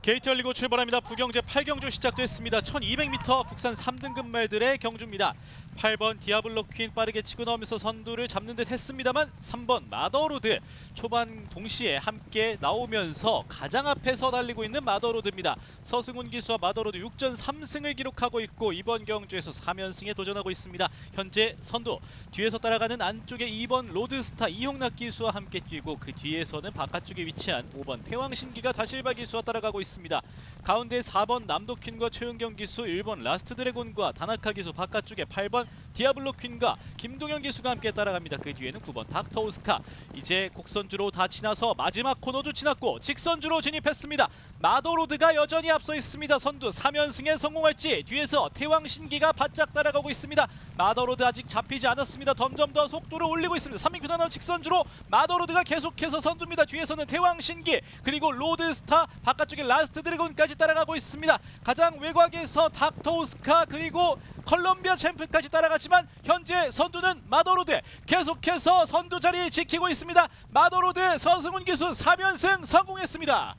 게이트 열리고 출발합니다. 부경제 8경주 시작됐습니다. 1200m 국산 3등급 말들의 경주입니다. 8번 디아블로 퀸 빠르게 치고 나오면서 선두를 잡는 듯 했습니다만 3번 마더로드 초반 동시에 함께 나오면서 가장 앞에서 달리고 있는 마더로드입니다. 서승훈 기수와 마더로드 6전 3승을 기록하고 있고 이번 경주에서 3연승에 도전하고 있습니다. 현재 선두 뒤에서 따라가는 안쪽에 2번 로드스타 이용락 기수와 함께 뛰고 그 뒤에서는 바깥쪽에 위치한 5번 태왕신기가 다실바 기수와 따라가고 있습니다. 가운데 4번 남도퀸과 최은경 기수, 1번 라스트 드래곤과 다나카 기수, 바깥쪽에 8번 디아블로 퀸과 김동현 기수가 함께 따라갑니다. 그 뒤에는 9번 닥터 오스카. 이제 곡선주로 다 지나서 마지막 코너도 지났고 직선주로 진입했습니다. 마도로드가 여전히 앞서 있습니다. 선두 3연승에 성공할지 뒤에서 태왕신기가 바짝 따라가고 있습니다. 마더로드 아직 잡히지 않았습니다. 점점 더 속도를 올리고 있습니다. 300m 나온 직선주로 마더로드가 계속해서 선두입니다. 뒤에서는 태왕신기 그리고 로드스타 바깥쪽에 라스트 드래곤까지 따라가고 있습니다. 가장 외곽에서 닥터 오스카 그리고 컬럼비아 챔프까지 따라갔지만 현재 선두는 마더로드 계속해서 선두 자리 지키고 있습니다. 마더로드 서승훈 기수 3연승 성공했습니다.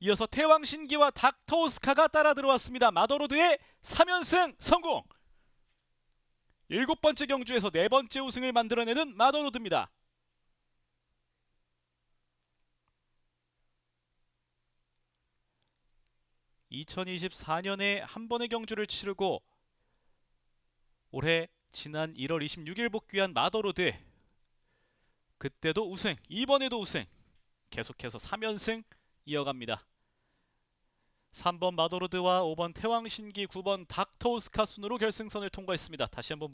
이어서 태왕신기와 닥터 오스카가 따라 들어왔습니다. 마더로드의 3연승 성공. 일곱 번째 경주에서 네 번째 우승을 만들어내는 마더로드입니다. (2024년에) 한 번의 경주를 치르고 올해 지난 (1월 26일) 복귀한 마더로드 그때도 우승 이번에도 우승 계속해서 (3연승) 이어갑니다. 3번 마도로드와 5번 태왕신기, 9번 닥터오스카 순으로 결승선을 통과했습니다. 다시 한번